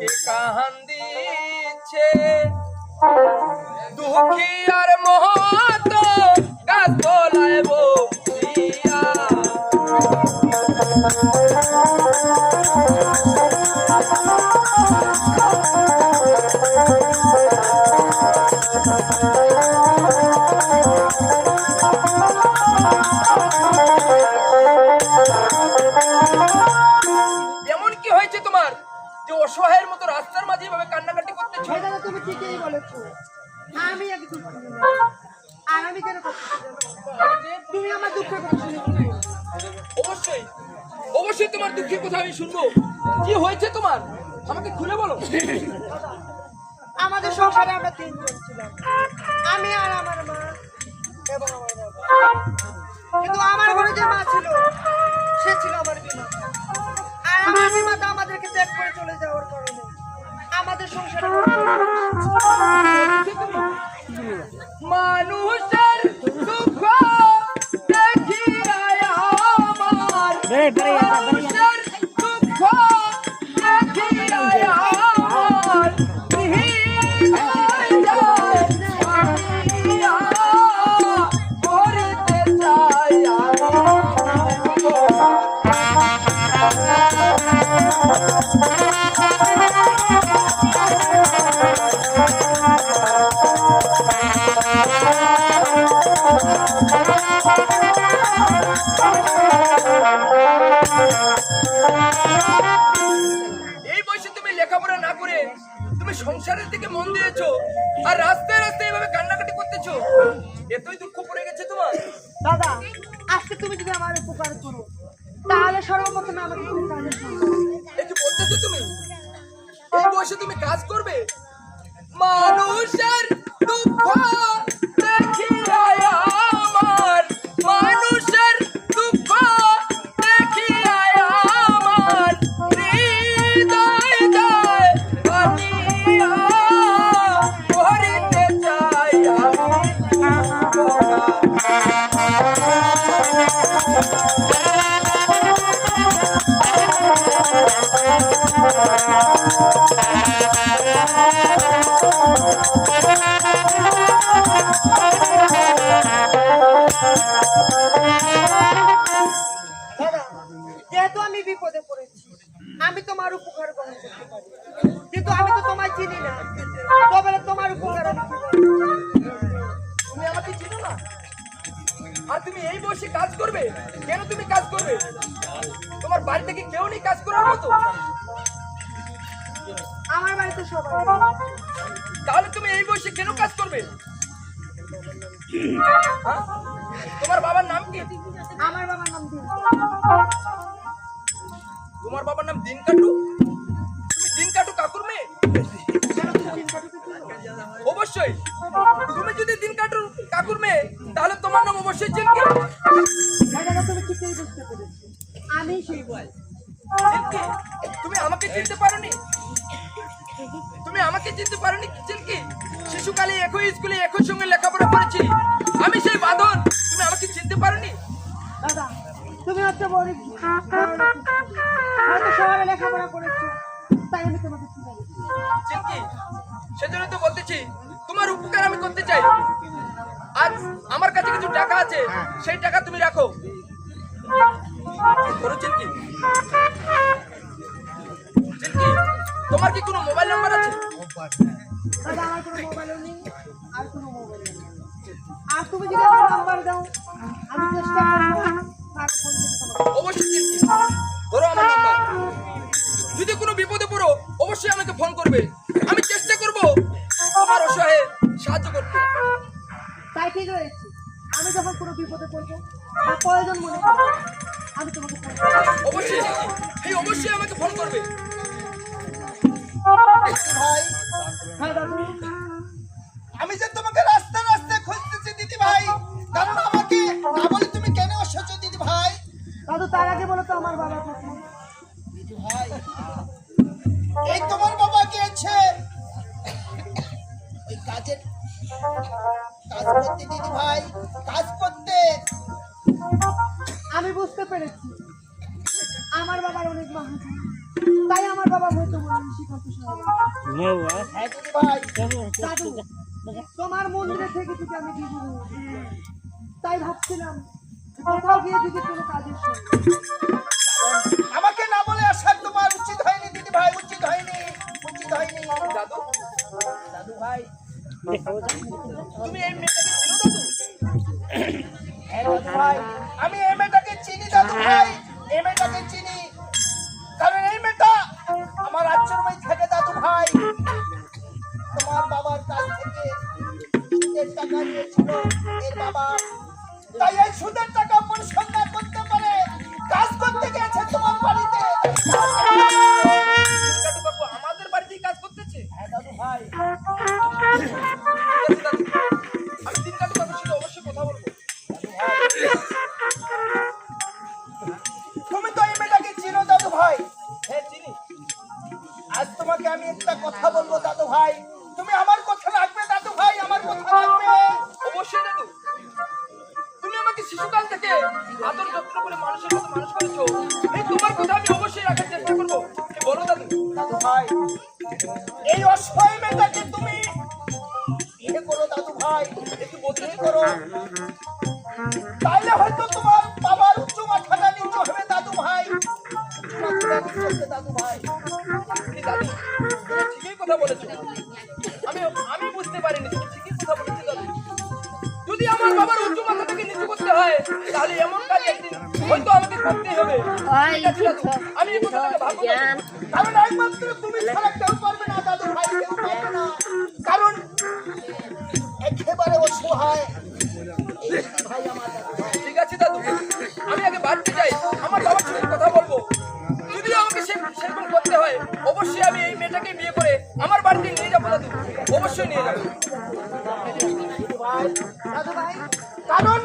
কে কাহান দিচ্ছে। দুঃখী আর মহত গাছ তলায় এমন কি হয়েছে তোমার? যে অসহায়ের মতো রাস্তার মাঝে এভাবে কান্নাকাটি করতেছো দাদা তুমি ঠিকই বলেছ। আমি আর আমি কেন করতে তুমি আমার কথা করবে? অবশ্যই অবশ্যই তোমার দুঃখের কথা আমি শুনব। কি হয়েছে তোমার? আমাকে খুলে বলো। আমাদের সংসারে আমরা তিনজন ছিলাম। আমি আর আমার মা এবং আমার বাবা। কিন্তু আমার ঘরে যে মা ছিল আমার মানুষের দুঃখ দেখিয়া আমার তুমি সংসারের দিকে মন দিয়েছ আর রাস্তায় রাস্তায় এভাবে কান্নাকাটি করতেছো? এতই দুঃখ পড়ে গেছে তোমার? দাদা আজকে তুমি যদি আমার উপকার করো তাহলে সর্বপ্রথমে আমাকে তুমি কাজে একটু বলতেছো তুমি এই বয়সে তুমি কাজ করবে? মানুষের কিন্তু আমি তো তোমায় চিনি না। তবে তোমার? তুমি আমাকে চিনো না? আর তুমি এই বয়সে কাজ করবে? কেন তুমি কাজ করবে? তোমার বাড়ি থেকে কেউ নেই কাজ করার মতো? তাহলে তুমি এই বয়সে কেন কাজ করবে? হ্যাঁ? তোমার বাবার নাম কি? আমার বাবার নাম তোমার বাবার নাম দিন কাটু তুমি দিন কাটু কাকুর মেয়ে? অবশ্যই। তুমি যদি দিন কাটু কাকুর মেয়ে তাহলে তোমার নাম অবশ্যই চিনকি দাদা তুমি ঠিকই বুঝতে পেরেছি আমি সেই বল চিনকি তুমি আমাকে চিনতে পারোনি? তুমি আমাকে চিনতে পারোনি চিনকি শিশুকালে একই স্কুলে একই সঙ্গে লেখাপড়া করেছি। আমি সেই বাদন তুমি আমাকে চিনতে পারোনি? দাদা তুমি হচ্ছে বড়। হয়তো শহরে লেখাপড়া করেছ তাই আমি তোমাকে চিনি। চিনকি সেজন্য তো বলতেছি তোমার উপকার আমি করতে চাই। আজ আমার কাছে কিছু টাকা আছে সেই টাকা তুমি রাখো। কি কোনো মোবাইল নাম্বার আছে? দাদা আমার কোনো মোবাইলও নেই আর কোনো মোবাইল আর তুমি যদি আমার নাম্বার দাও আমি চেষ্টা করব তার ফোন থেকে তোমাকে অবশ্যই ধরো আমার নাম্বার। যদি কোনো বিপদে পড়ো অবশ্যই আমাকে ফোন করবে। আমি চেষ্টা করব তোমার অসহায় সাহায্য করতে। তাই ঠিক রয়েছে আমি যখন কোনো বিপদে পড়ব বা প্রয়োজন মনে করব আমি তোমাকে অবশ্যই। এই অবশ্যই আমাকে ফোন করবে। ভাই। হ্যাঁ আমি যে তোমাকে রাস্তা রাস্তায় খুঁজতেছি দিদি ভাই। কারণ আমাকে না বলে তুমি কেন এসেছ দিদি ভাই? দাদু তার আগে বলো তো আমার বাবা দিদি ভাই এই তোমার বাবা গিয়েছে ওই কাজের কাজ করতে দিদি ভাই কাজ করতে। আমি বুঝতে পেরেছি। আমার বাবার অনেক মহাজন তাই আমার বাবা দাদু তোমার মন্দিরে থেকে যদি আমি দিদি তাই ভাবছিলাম কোথাও গিয়ে যদি কোনো কাজের আমাকে না বলে আসার তোমার উচিত হয়নি দিদি ভাই উচিত হয়নি উচিত হয়নি। দাদু দাদু ভাই তুমি এই মেয়েটাকে চিনো দাদু? হ্যাঁ ভাই আমি এই মেয়েটাকে চিনি দাদু ভাই। এই মেয়েটাকে চিনি। টাকা নিয়েছিল এর বাবা। তাই এই সুদের টাকা পরিসংখ্যান করতে পারে। কাজ করতে গেছে তোমার বাড়িতে। আমাদের বাড়িতেই কাজ করতেছে? হ্যাঁ দাদু ভাই। ঠিক আছে, দাদু। আমি দিন কাটু বাবুর সাথে অবশ্যই কথা বলব। তুমি তো এই মেয়েটাকে চিনো দাদু ভাই। হ্যাঁ চিনি। আজ তোমাকে আমি একটা কথা বলব দাদু ভাই। করে মানুষের মানুষ করেছ এই তোমার কথা আমি অবশ্যই রাখার চেষ্টা করব। এই বলো দাদু? দাদু ভাই। এই অসহায় মেয়েটাকে তুমি বিয়ে করো দাদু ভাই একটু বলতে করো। তাইলে হয়তো তোমার বাবার উচ্চ মাথাটা নিচু হবে দাদু ভাই। নিচু দাদু ভাই। তুমি ঠিকই কথা বলেছ। আমি আমি বুঝতে পারিনি। ঠিকই কথা বলেছ দাদু। যদি আমার বাবার উঁচু মাথাটাকে নিচু করতে হয় তাহলে এমন কাজ একদিন হয়তো করতেই হবে। ঠিক আছে দাদু আমি। কারণ একমাত্র তুমি ছাড়া কেউ পারবে না দাদু ভাই কেউ পারবে না। কারণ একেবারে অসহায়। ভাই আমার ঠিক আছে দাদু। আমি আগে বাড়িতে যাই। আমার বাবার সাথে কথা বলব। যদি আমাকে সে সেরকম করতে হয় অবশ্যই আমি এই মেয়েটাকে বিয়ে করে আমার বাড়িতে নিয়ে যাব দাদু। অবশ্যই নিয়ে যাব। ভাই দাদু ভাই কারণ